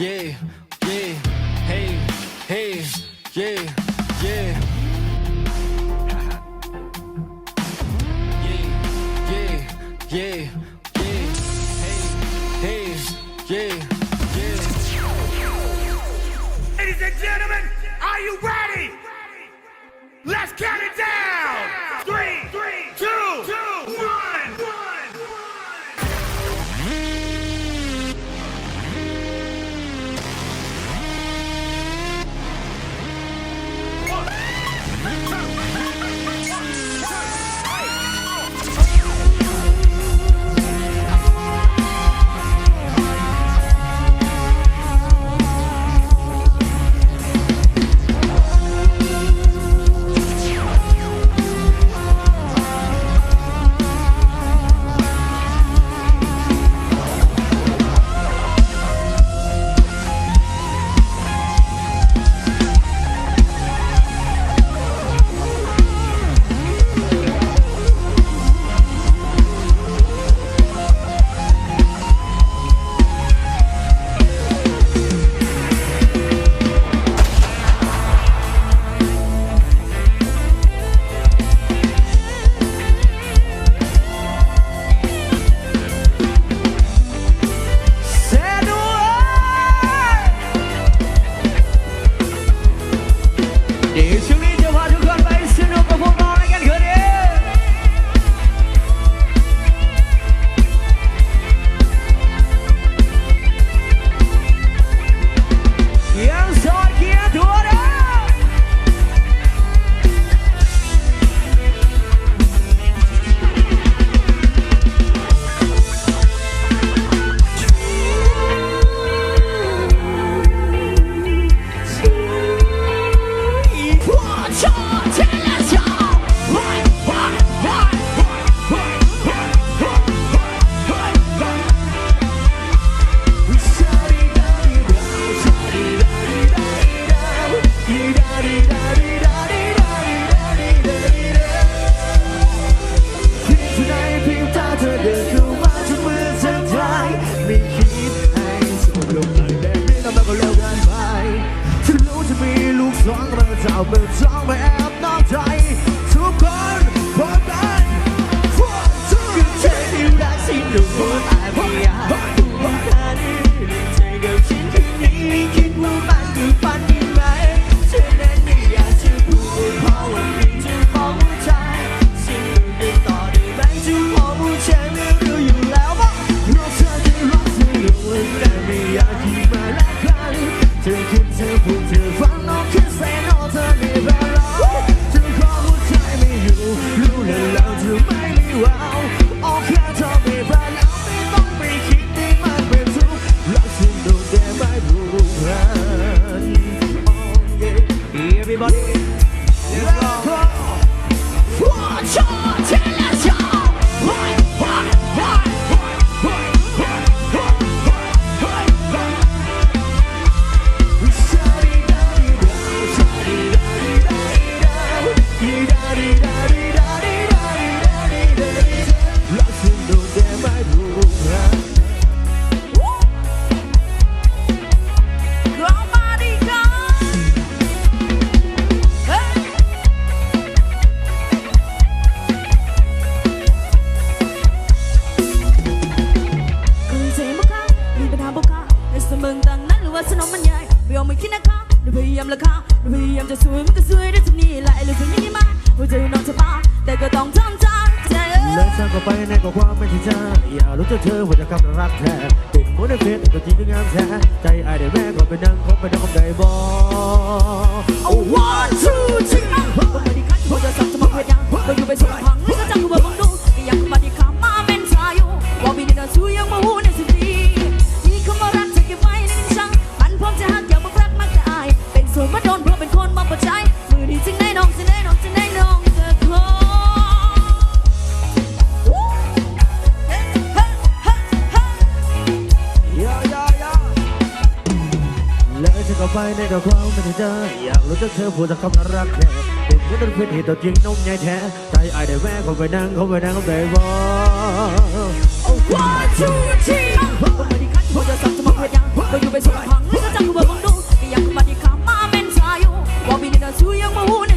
yeah, yeah, hey, hey, yeah, yeah. Ladies and gentlemen, are you ready? Let's count it down. สองเราจะเอาเบอร์สองไปแอบนอกใจทุกคนพร้อมกันทุกคนเธอที่รักสิ่งหนึ่งคนอาจไม่อยากดูว่เธอได้ใจกับฉันคืนนี้คิดว่ามันคือฝัน รั ติดหัวในเฟซก็จริงก็งามแท้ใจไอ้ได้แม่ก็ไปนั่งคบไปนั่งคบได้บ่ Oh one two three ก็ไม่ได้คัดหัวจะสับจะมาเพียงก็อยู่ไปสองพังนี่ก็จังกูแบบมึงดู และฉันก็ไปในก็ความไม่ได้เจออยากรู้จักเธอพูดจากคำนรักแท้ติดหัวในเฟซเหตุตัวจริงน้องใหญ่แท้ใจไอ้ได้แวะเข้าไปนั่งเข้าไปนั่งเข้าไปบอก One, two, three ก็ม่ได้คัดหัวจะสับจะมาเฮ็ดยังบ่อยู่ไปส่งพังก็จังกูบ่มึงดูอยากมาดีขามาเม่นชาอยู่ว่ามีนี่น่ะสู้ยังมาหุ่น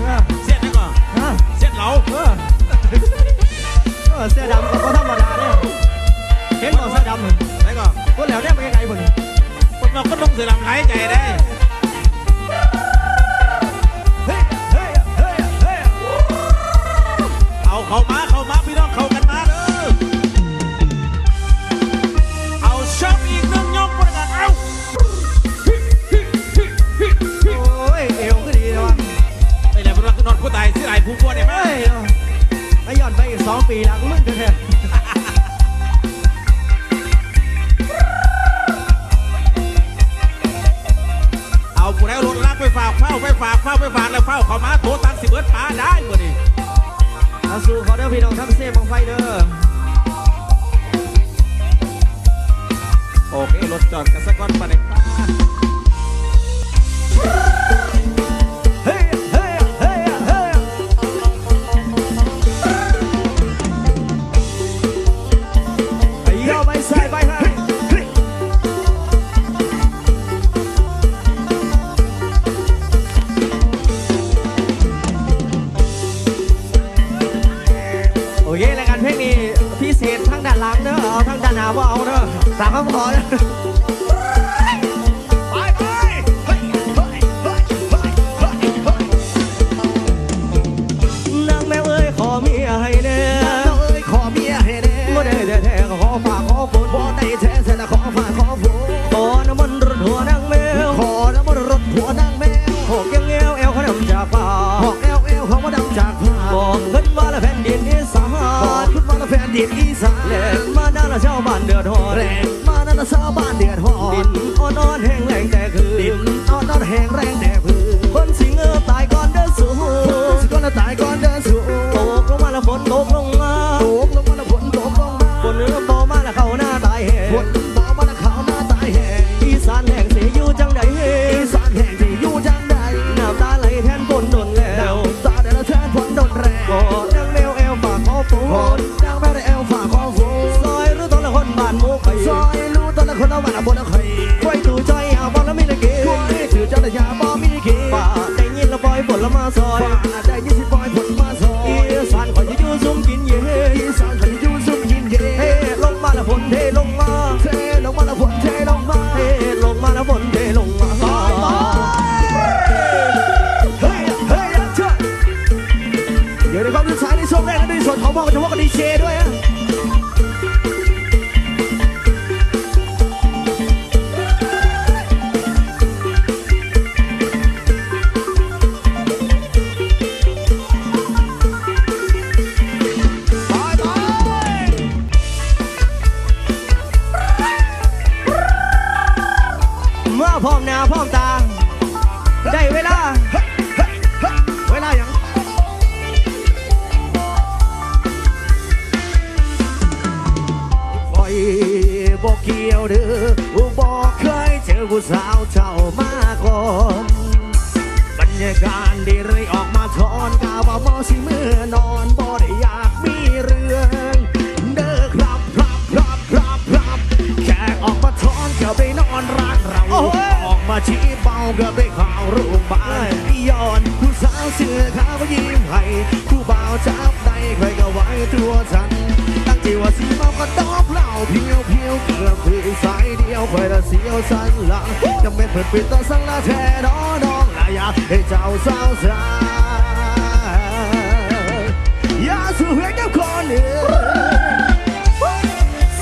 เออเสียดนะก่อนเออเสียดเหลาเออเออเสื้อดำก็บ่ธรรมดาเนี่ยเห็นบ่เสื้อดำไหนก่อนคนแล้วเนี่ยไปไกลๆพุ่นคนเราก็ต้องเสือลำไหลใจได้ เฮ้ยเฮ้ยเฮ้ยเฮ้ยเอาเข้ามาเข้ามาพี่น้องเข้าายสิหลายผู้บัวเนี่ยไหมเฮ้ยไอ้ย้อนไปอีกสองปีหลังมึงจะแท้เอาผู้ใดเอารถลากไปฝากเฝ้าไปฝากเฝ้าไปฝากแล้วเฝ้าเข้ามาโทรตังสิเบิร์ดปลาได้บ่ดิเอาสู่เขาเด้อพี่น้องทั้งเซ่บังไฟเด้อโอเครถจอดกันสักก้อนปะเนี่ยเฮ้ามคำขอเด้อไปไปเฮ้ยเฮ้ยเฮ้ยเฮ้ยเฮ้ยเฮ้ยนางแมวเอ้ยขอเมียให้แน่นางแมวเอ้ยขอเมียให้แน่บ่ได้แท้ๆก็ขอฝากขอฝนบ่ได้แท้ๆแต่ขอฝากขอฝนขอน้ำมันรถหัวนาง ชาวบ้านเดือดร้อนดินอ่อนอนแห้งแรงแต่คืนดินอ่อนอนแห้งแรงแต่พื้นคนสิงเออตายก่อนเด้อสูสิก่อนละตายก่อนเด้อสูตกลงมาละฝนตกลงมาตกลงมาละฝนตกลงมาฝนเนื้อบ่มาละเข้าหน้าตายแห้งฝนบ่มาละเข้าหน้าตายแห้งอีสานแห้งสิอยู่จังใดอีสานแห้งสิอยู่จังใดน้ำตาไหลแทนฝนโดนแล้วตาเดนแทนฝนโดนแรงกอดนางแมวแอวฝากขอฝนนางแมว มาซอยได้ยินสิปล่อยฝนมาซอยอีสานขอยอยู่ซุ่มกินเย่อีสานขอยอยู่ซุ่มกินเย่เฮ้ลงมาละฝนเทลงมาเทลงมาละฝนเทลงมาเทลงมาละฝนเทลงมาเฮ้ยเฮ้ยเชิดเดี๋ยวในความรู้สายในช่วงแรกและในส่วนของพ่อกับเฉพาะกับดีเจด้วยฮะ เกี่ยวเด้อบอกเคยเจอผู้สาวเจ้ามาก่อนบรรยากาศดีเลยออกมาทอนกาวว่ามอสิเมื่อนอนบ่ได้อยากมีเรื่องเด้อครับครับครับครับครับแขกออกมาทอนเกือบได้นอนร้านเราออกมาชี้เบาเกือบได้ข่าวโรงพยาบาลย้อนผู้สาวเสื้อขาวยิ้มให้ผู้บ่าวจับได้ใครก็ไว้ตัวฉันตั้งใจว่าสีเมาก็ตอบ เพียวเพียวเกือบคือสายเดียวคอยละเสียวสันหลังจำเป็นเปิดปิดต่อสังละแท้ดอดองละอยากให้เจ้าสาวสายอย่าสู้เพียงเจ้าคนหนึ่ง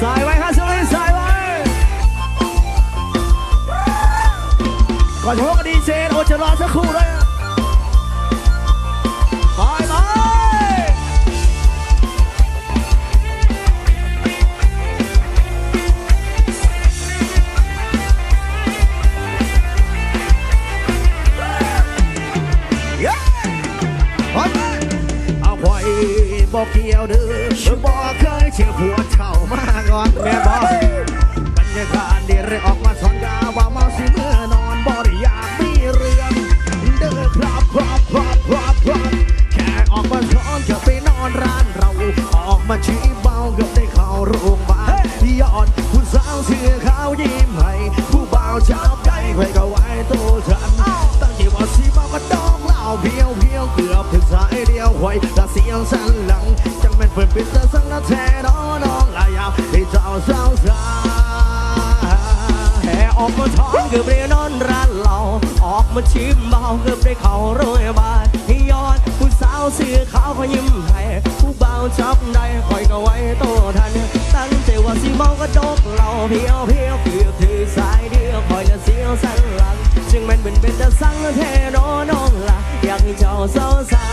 สายไว้ฮะสลินสายไว้ก่อนจะพบกับดีเจโอจะรอสักครู่เลย บอกเกี่ยวเด้อบอกเคยเชื่อผัวเช่ามาก่อนแม่บอกบรรยากาศดีเรออกมาสอนกาว่าเมาสิเมื่อนอนบ่ได้อยากมีเรื่องเด้อครับครับครับครับครับแค่ออกมาสอนก็ไปนอนร้านเราออกมาชี้เบาเก็ได้เข้าโรงพยาบาลยอดผู้สาวเสื้อขาวยิ้มให้ผู้บ่าวชาวใจใครก็ไว้ตัวฉันตั้งที่ว่าสีเมาก็ดองเหล้าเพียวเพียวเกือบถึง สายเดียวหวยแต่เสียงสันหลังจังแม่นเปิดปิดแต่สังกะแท้น้องน้องลายยาวให้เจ้าสาวสาแห่ออกมาท้อนเกือบได้นอนร้านเหล้าออกมาชิมเมาเกือบได้เข้าโรงพยบาลที่ยอดผู้สาวเสื้อขาวเขายิ้มให้ผู้บ่าวจับได้คอยก็ไว้โตทันตั้งใจว่าสิเมาก็ดกเหล้าเพียวเพียวเกือบถือสายเดียวคอยจะเสียวสันหลัง จึงแมันเป็นเป็นแต่สั่งแท้น้อน้องละอยากให้เจ้าสาวสา